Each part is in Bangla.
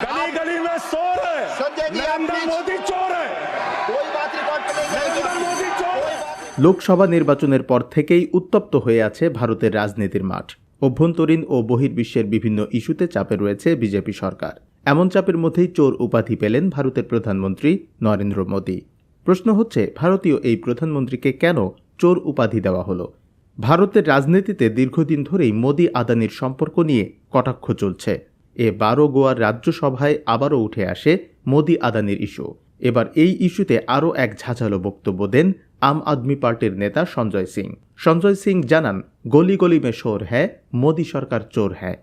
गली गली में शोर है संजय जी, आप नरेंद्र please- मोदी चोर है कोई बात रिकॉर्ड पे नहीं नरेंद्र जाएगी मोदी चोर है লোকসভা নির্বাচনের পর থেকেই উত্তপ্ত হয়ে আছে ভারতের রাজনীতির মাঠ অভ্যন্তরীণ ও বহির্বিশ্বের বিভিন্ন ইস্যুতে চাপে রয়েছে বিজেপি সরকার এমন চাপের মধ্যেই চোর উপাধি পেলেন ভারতের প্রধানমন্ত্রী নরেন্দ্র মোদী প্রশ্ন হচ্ছে ভারতীয় এই প্রধানমন্ত্রীকে কেন চোর উপাধি দেওয়া হলো ভারতের রাজনীতিতে দীর্ঘদিন ধরেই মোদি আদানির সম্পর্ক নিয়ে কটাক্ষ চলছে এ বারো গোয়ার রাজ্যসভায় আবারও উঠে আসে মোদি আদানির ইস্যু। এবার এই ইস্যুতে আরও এক ঝাঁঝালো বক্তব্য দেন আম আদমি পার্টির নেতা সঞ্জয় সিং। সঞ্জয় সিং জানান গলি গলি মে শোর হ্যায় মোদি সরকার চোর হ্যায়।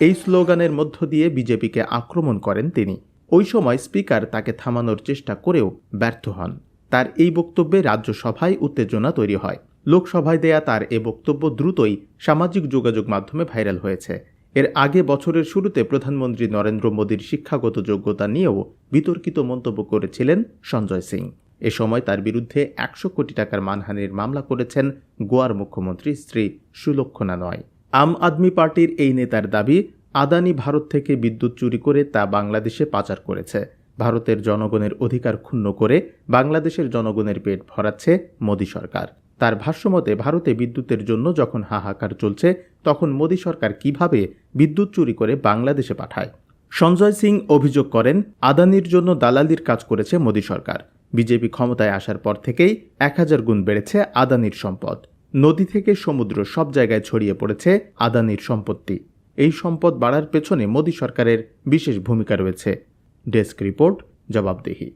এই স্লোগানের মধ্য দিয়ে বিজেপিকে আক্রমণ করেন তিনি। ওই সময় স্পিকার তাকে থামানোর চেষ্টা করেও ব্যর্থ হন। তার এই বক্তব্যে রাজ্যসভায় উত্তেজনা তৈরি হয়। লোকসভায় দেয়া তার এ বক্তব্য দ্রুতই সামাজিক যোগাযোগ মাধ্যমে ভাইরাল হয়েছে। এর আগে বছরের শুরুতে প্রধানমন্ত্রী নরেন্দ্র মোদীর শিক্ষাগত যোগ্যতা নিয়েও বিতর্কিত মন্তব্য করেছিলেন সঞ্জয় সিং। এ সময় তার বিরুদ্ধে একশো কোটি টাকার মানহানির মামলা করেছেন গোয়ার মুখ্যমন্ত্রী শ্রী সুলক্ষণা নয়। আম আদমি পার্টির এই নেতার দাবি, আদানি ভারত থেকে বিদ্যুৎ চুরি করে তা বাংলাদেশে পাচার করেছে। ভারতের জনগণের অধিকার ক্ষুণ্ণ করে বাংলাদেশের জনগণের পেট ভরাচ্ছে মোদী সরকার। তার ভাষ্যমতে, ভারতে বিদ্যুতের জন্য যখন হাহাকার চলছে, তখন মোদী সরকার কীভাবে বিদ্যুৎ চুরি করে বাংলাদেশে পাঠায়? সঞ্জয় সিং অভিযোগ করেন, আদানির জন্য দালালির কাজ করেছে মোদী সরকার। বিজেপি ক্ষমতায় আসার পর থেকেই এক হাজার গুণ বেড়েছে আদানির সম্পদ। নদী থেকে সমুদ্র সব জায়গায় ছড়িয়ে পড়েছে আদানির সম্পত্তি। এই সম্পদ বাড়ার পেছনে মোদী সরকারের বিশেষ ভূমিকা রয়েছে। डेस्क रिपोर्ट जवाबदेही।